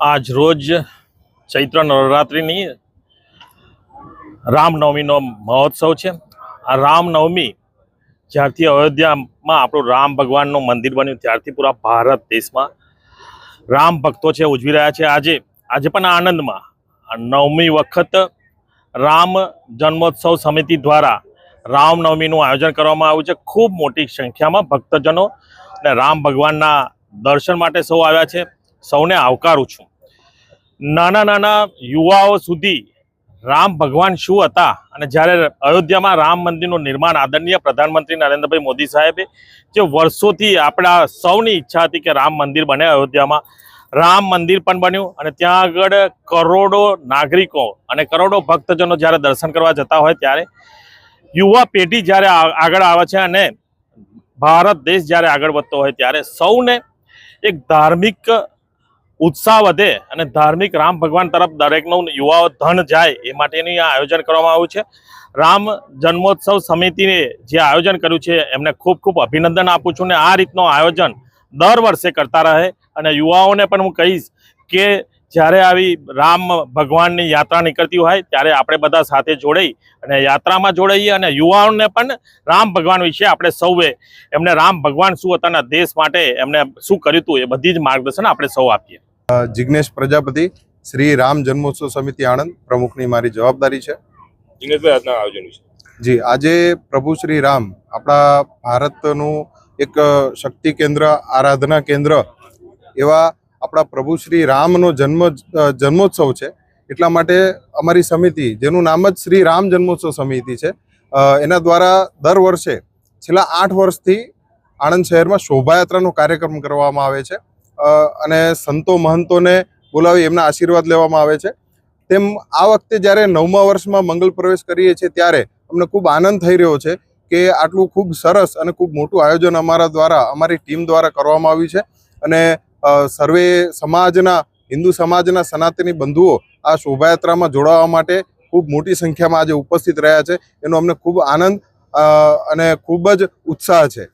આજ રોજ ચૈત્ર નવરાત્રિની રામનવમીનો મહોત્સવ છે. આ રામનવમી જ્યારથી અયોધ્યામાં આપણું રામ ભગવાનનું મંદિર બન્યું, ત્યારથી પૂરા ભારત દેશમાં રામ ભક્તો છે, ઉજવી રહ્યા છે. આજે આજે પણ આનંદમાં નવમી વખત રામ જન્મોત્સવ સમિતિ દ્વારા રામનવમીનું આયોજન કરવામાં આવ્યું છે. ખૂબ મોટી સંખ્યામાં ભક્તજનો અને રામ ભગવાનના દર્શન માટે સૌ આવ્યા છે. સૌને આવકારું છું. નાના નાના યુવાઓ સુધી રામ ભગવાન શું હતા અને જ્યારે અયોધ્યામાં રામ મંદિરનું નિર્માણ આદરણીય પ્રધાનમંત્રી નરેન્દ્રભાઈ મોદી સાહેબે જે વર્ષોથી આપણા સૌની ઈચ્છા હતી કે રામ મંદિર બને અયોધ્યામાં. રામ મંદિર પણ બન્યું અને ત્યાં આગળ કરોડો નાગરિકો અને કરોડો ભક્તજનો જ્યારે દર્શન કરવા જતા હોય ત્યારે યુવા પેઢી જ્યારે આગળ આવે છે અને ભારત દેશ જ્યારે આગળ વધતો હોય ત્યારે સૌને એક ધાર્મિક ઉત્સાહ વધે અને ધાર્મિક રામ ભગવાન તરફ દરેકનું યુવાઓ ધન જાય એ માટેની આ આયોજન કરવામાં આવ્યું છે. રામ જન્મોત્સવ સમિતિએ જે આયોજન કર્યું છે એમને ખૂબ ખૂબ અભિનંદન આપું છું ને આ રીતનું આયોજન દર વર્ષે કરતા રહે અને યુવાઓને પણ હું કહીશ કે જ્યારે આવી રામ ભગવાનની યાત્રા નીકળતી હોય ત્યારે આપણે બધા સાથે જોડાઈ અને યાત્રામાં જોડાઈએ અને યુવાઓને પણ રામ ભગવાન વિશે આપણે સૌએ એમને રામ ભગવાન શું હતા દેશ માટે એમને શું કર્યું હતું એ બધી જ માર્ગદર્શન આપણે સૌ આપીએ. જિજ્ઞેશ પ્રજાપતિ શ્રી રામ જન્મોત્સવ સમિતિ આણંદ પ્રમુખની મારી જવાબદારી છે. જી આજે પ્રભુ શ્રી રામ આપણા ભારતનું એક શક્તિ કેન્દ્ર આરાધના કેન્દ્ર એવા આપણા પ્રભુ શ્રી રામનો જન્મ જન્મોત્સવ છે. એટલા માટે અમારી સમિતિ જેનું નામ જ શ્રી રામ જન્મોત્સવ સમિતિ છે એના દ્વારા દર વર્ષે છેલ્લા આઠ વર્ષથી આણંદ શહેરમાં શોભાયાત્રાનો કાર્યક્રમ કરવામાં આવે છે. અને સંતો મહંતોને બોલાવી એમના આશીર્વાદ લેવામાં આવે છે. તેમ આ વખતે જ્યારે નવમા વર્ષમાં મંગલ પ્રવેશ કરીએ છીએ ત્યારે અમને ખૂબ આનંદ થઈ રહ્યો છે કે આટલું ખૂબ સરસ અને ખૂબ મોટું આયોજન અમારા દ્વારા, અમારી ટીમ દ્વારા કરવામાં આવ્યું છે. અને સર્વે સમાજના, હિન્દુ સમાજના સનાતની બંધુઓ આ શોભાયાત્રામાં જોડાવા માટે ખૂબ મોટી સંખ્યામાં આજે ઉપસ્થિત રહ્યા છે. એનો અમને ખૂબ આનંદ અને ખૂબ જ ઉત્સાહ છે.